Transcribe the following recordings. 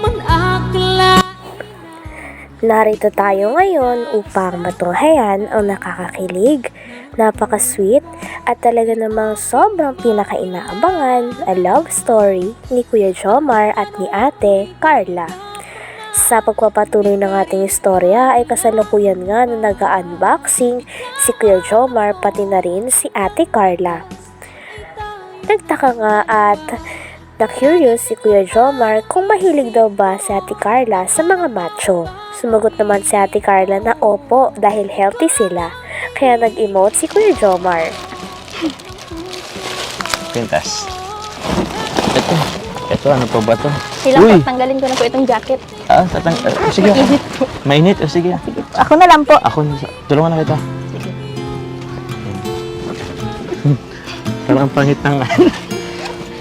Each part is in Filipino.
man akla Narito tayo ngayon upang matunghayan ang nakakakilig, napaka-sweet, at talaga namang sobrang pinakainaabangan a love story ni Kuya Jomar at ni Ate Carla. Sa pagpapatuloy ng ating istorya ay kasalukuyan nga na nag-unboxing si Kuya Jomar pati na rin si Ate Carla. Nagtaka nga at na-curious si Kuya Jomar kung mahilig daw ba si Ate Carla sa mga macho. Sumagot naman si Ate Carla na opo dahil healthy sila. Kaya nag-emote si Kuya Jomar. Pintas. Ito. Ito, ano pa ba to? Uy! po, tanggalin ko na po itong jacket. Ah, tatang... ah, sige. Mainit po. Mainit? O sige. Ako na lang po. Ako, tulungan na kita. Sige. Parang ang pangit ng...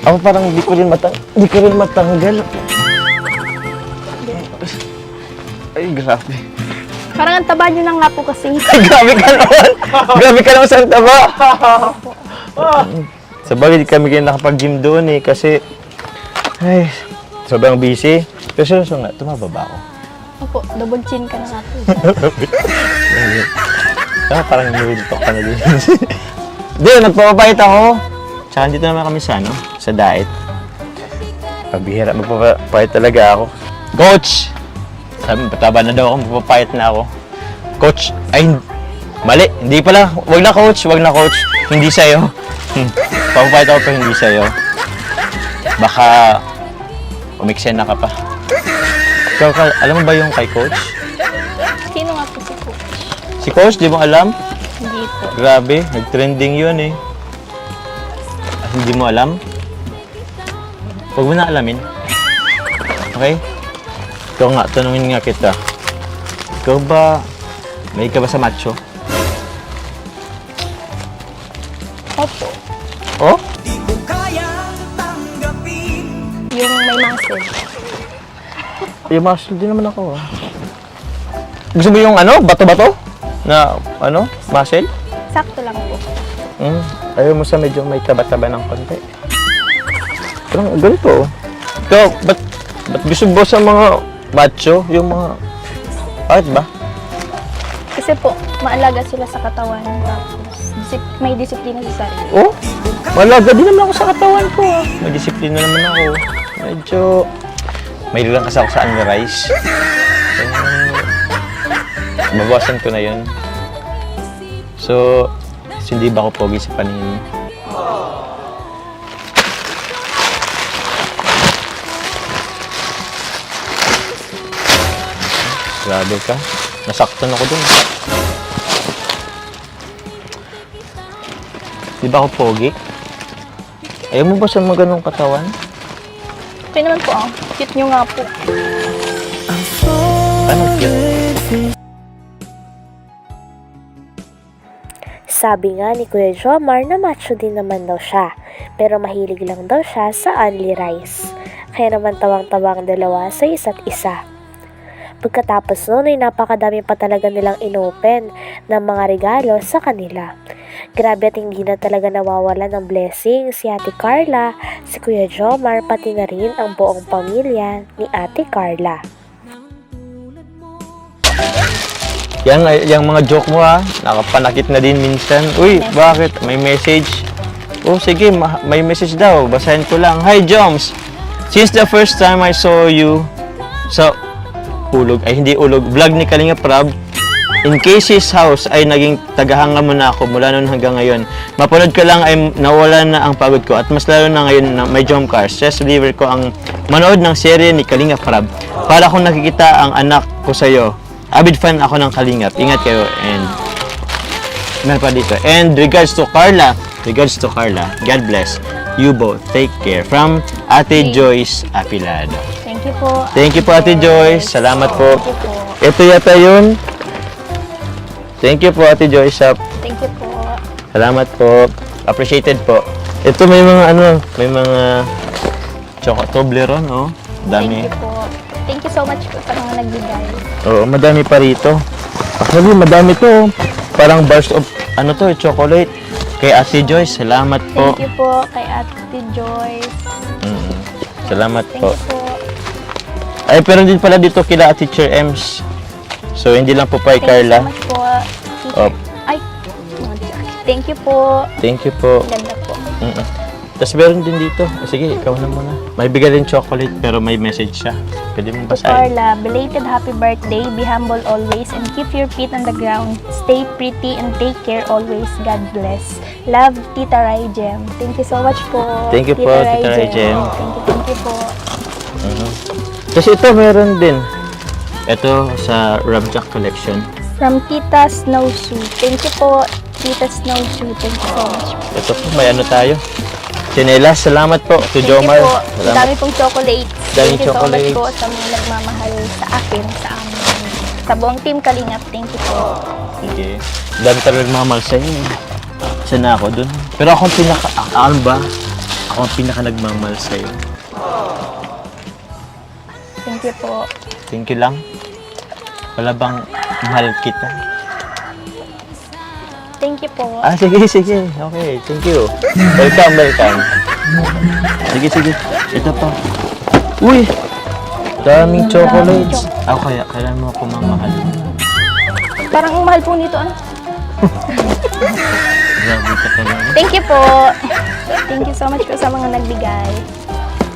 Ako parang di ko rin matang... Di ko rin matanggal. Ay, grabe. Parang ang taba nyo na nga po kasi. Ay, grabe ka naman! grabe ka naman sa taba! sa bagay, di kami kayo nakapag-gym doon eh, kasi... Ay, sobrang busy. Pero seryoso nga, tumaba ba ako? Opo, double chin ka na nga po. Ah, parang nililitok ka na din. Hindi, nagpapapait ako. Tsaka dito naman kami sa, ano, sa diet. Pabihira, magpapapait talaga ako. Coach! Sabi, pataba na daw ako, magpapapait na ako. Coach, ay, mali. Hindi pala. Wag na coach, wag na coach. Hindi sa'yo. Hmm, Papapait ako pero hindi sa'yo. Baka, umiksena ka pa. Ikaw, ka- alam mo ba yung kay coach? Sino nga po si po? Si coach, di mo alam? Hindi po. Grabe, nag-trending yun eh. At hindi mo alam? Huwag mo na alamin. Okay? Ikaw nga, tanungin nga kita. Ikaw ba, may ka ba sa macho? Opo. Oh? Yung may muscle. Yung muscle din naman ako ah. Gusto mo yung ano, bato-bato? Na, ano, muscle? Sakto lang po. Mm. Ayaw mo sa medyo may taba-taba ng konti. Parang ganito. Ikaw, ba't, ba't gusto mo sa mga macho? Yung mga... Bakit ba? Kasi po, maalaga sila sa katawan. Tapos, disip- may disiplina sa sarili. Oh, malaga din naman ako sa katawan ko ah. May disiplina naman ako. Medyo... May lang kasi ako sa. So, babawasan ko na yun. So, hindi ba ako pogi sa paningin Grabe ka. Nasaktan ako dun. Di ba ako pogi? Ayaw mo ba sa mga ganong katawan? Okay naman po, ah. Cute nyo nga po. Ano cute? Sabi nga ni Kuya Jomar na macho din naman daw siya, pero mahilig lang daw siya sa only rice. Kaya naman tawang-tawang dalawa sa isa't isa. Pagkatapos noon ay napakadami pa talaga nilang inopen ng mga regalo sa kanila. Grabe at hindi na talaga nawawala ng blessing si Ate Carla, si Kuya Jomar, pati na rin ang buong pamilya ni Ate Carla. Yan, ay- yung mga joke mo ha, nakapanakit na din minsan. Uy, bakit? May message. Oh, sige, ma- may message daw. Basahin ko lang. Hi, Joms! Since the first time I saw you sa ulog, ay hindi ulog, vlog ni Kalinga Prab, in Casey's house ay naging tagahanga mo na ako mula noon hanggang ngayon. Mapanood ko lang ay nawala na ang pagod ko at mas lalo na ngayon na may jump car. Stress reliever ko ang manood ng serye ni Kalinga Prab. Para kung nakikita ang anak ko sa'yo. Avid fan ako ng Kalingap. Ingat kayo and meron pa dito. And regards to Carla, regards to Carla, God bless you both. Take care. From Ate Joyce Apilado. Thank you po. Thank you po Ate Joyce. Salamat po. Thank you po. Ito yata yun. Thank you po Ate Joyce. Thank you po. Salamat po. Appreciated po. Ito may mga ano, may mga choco Toblerone, oh. Dami. Thank you po. Thank you so much po sa mga nagbigay. Oo, madami pa rito. Actually, madami to. Parang burst of, ano to, chocolate. Kay Ate Joyce, salamat po. Thank you po kay Ate Joyce. Mm, salamat Thank po. you po. Ay, pero din pala dito kila Teacher Ems. So, hindi lang po pa kay Thank you Carla. so much po. Teacher. Op. Ay, thank you po. Thank you po. Ganda po. Mm-mm. Tapos meron din dito. O, sige, ikaw na muna. May bigay din chocolate pero may message siya. Pwede mong To basahin. Carla, belated happy birthday. Be humble always and keep your feet on the ground. Stay pretty and take care always. God bless. Love, Tita Rai Jem. Thank you so much po. Thank you po, Tita Rai Jem. Thank you, thank you po. Mhm. Tapos ito meron din. Ito sa Ramjack Collection. From Tita Snowshoe. Thank you po, Tita Snowshoe. Thank you so much. Ito po, may ano tayo. Chinelas, salamat po. To Thank Jomar. you po. Ang Salamat. dami pong chocolates. Daming Thank you so much chocolates. po sa mga nagmamahal sa akin, sa amin. Sa buong team Kalingap. Thank you po. Sige. Dami talaga nagmamahal sa inyo. Isa na ako dun. Pero ako ang pinaka, ano ba? Ako ang pinaka nagmamahal sa iyo. Thank you po. Thank you lang. Wala bang mahal kita? Thank you po. Ah, sige, sige. Okay, thank you. Welcome, welcome. Sige, sige. Ito pa. Uy! Daming chocolates. Ako kaya, kailan mo ako mamahal? Parang ang mahal po nito. Ano? Grabe ka talaga. Thank you po. Thank you so much po sa mga nagbigay.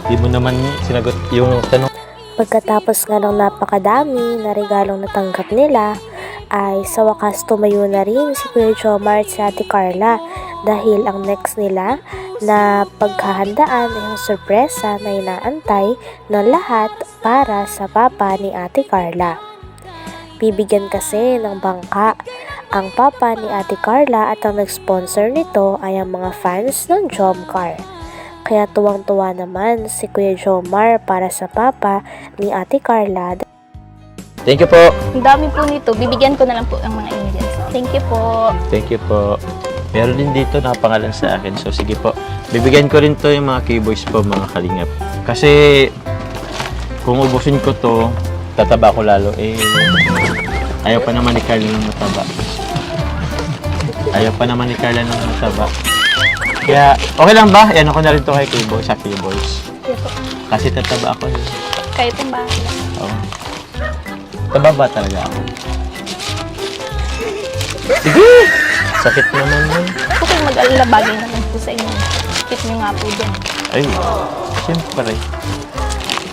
Di mo naman sinagot yung tanong. Pagkatapos nga ng napakadami na regalong natanggap nila, ay sa wakas tumayo na rin si Kuya Jomar at si Ate Carla dahil ang next nila na paghahandaan ay ang sorpresa na inaantay ng lahat para sa papa ni Ate Carla. Bibigyan kasi ng bangka ang papa ni Ate Carla at ang nag-sponsor nito ay ang mga fans ng Jomcar. Kaya tuwang-tuwa naman si Kuya Jomar para sa papa ni Ate Carla Thank you po. Ang dami po nito. Bibigyan ko na lang po ang mga angels. Thank you po. Thank you po. Meron din dito na pangalan sa akin. So, sige po. Bibigyan ko rin to yung mga keyboys po, mga kalingap. Kasi, kung ubusin ko to, tataba ko lalo. Eh, ayaw pa naman ni Carla ng mataba. Ayaw pa naman ni Carla ng mataba. Kaya, okay lang ba? Yan ako na rin to kay keyboys, sa keyboys. Po. Kasi tataba ako. eh. Kayo pong bahala. Oo. Tababa talaga ako. Sige! Sakit naman yun. Huwag kayong mag-alala. Bagay naman po sa inyo. Keep nyo nga po dyan. Ay, siyempre.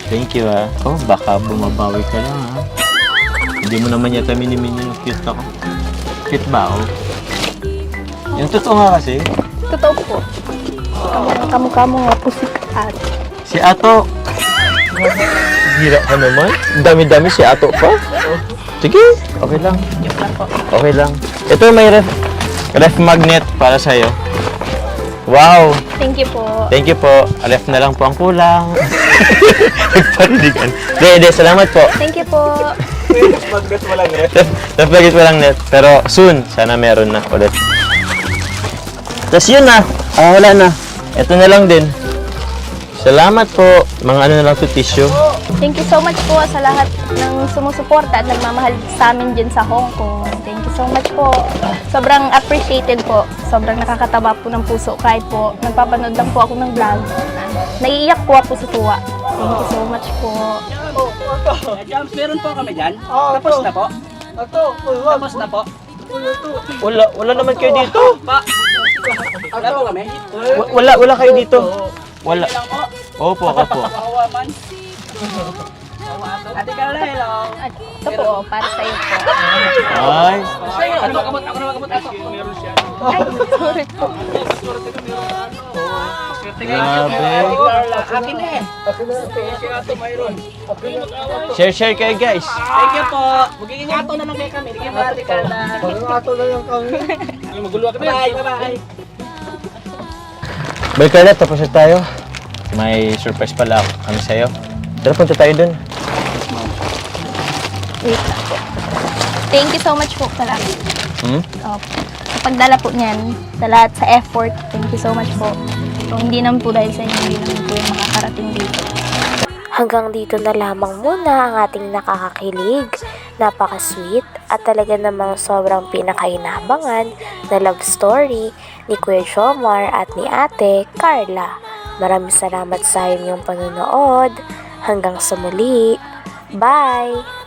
Thank you ah. Oh, baka bumabawi ka lang ah. Hindi mo naman yata minimini yung cute ako. Cute ba ako? Yung totoo nga kasi, Totoo po. Kamukha mo nga po si Kat. si Ato. Hira ka naman. Dami-dami si Ato pa. Sige, okay lang. Okay lang. Ito may ref, ref magnet para sa'yo. Wow! Thank you po. Thank you po. Ref na lang po ang kulang. Nagparinigan. Hindi, hindi. Salamat po. Thank you po. Ref, ref magnet walang net. Pero soon, sana meron na ulit. Tapos yun na. Ah, wala na. Ito na lang din. Salamat po. Mga ano na lang to tissue. Thank you so much po sa lahat ng sumusuporta at nagmamahal sa amin dyan sa Hong Kong. Thank you so much po. Sobrang appreciated po. Sobrang nakakataba po ng puso kahit po nagpapanood lang po ako ng vlog. Naiiyak po ako sa tuwa. Thank you so much po. Jams, meron po kami dyan. Tapos na po. Tapos na po. Wala, wala naman kayo dito. Pa. Wala po kami. Wa- Wala, wala kayo dito. Wala. Opo, ako po. Kawawa man. Ate Carla, hello. Ito po, para sa iyo po. Ay, ano makamot? Ako na makamot. Ako. Meron siya. Ay, sorry po. grabe. Carla, akin na eh. Share, share kayo guys. Thank you po. Magiging ato na lang kayo kami. Po, Ate Carla. Magiging ato na lang kami. Magulo kami. Bye, bye, bye. Balik na, tapos na tayo. May surprise pala ako kami sa'yo. Tara, punta tayo dun. Wait lang po. Thank you so much po pala. Hmm? Opo. Sa pagdala po niyan, sa lahat sa effort, thank you so much po. Kung hindi naman po dahil sa inyo, hindi naman po yung makakarating dito. Hanggang dito na lamang muna ang ating nakakakilig, napaka-sweet at talaga namang sobrang pinakainabangan na love story ni Kuya Jomar at ni Ate Carla. Maraming salamat sa inyong panonood. Hanggang sa muli. Bye!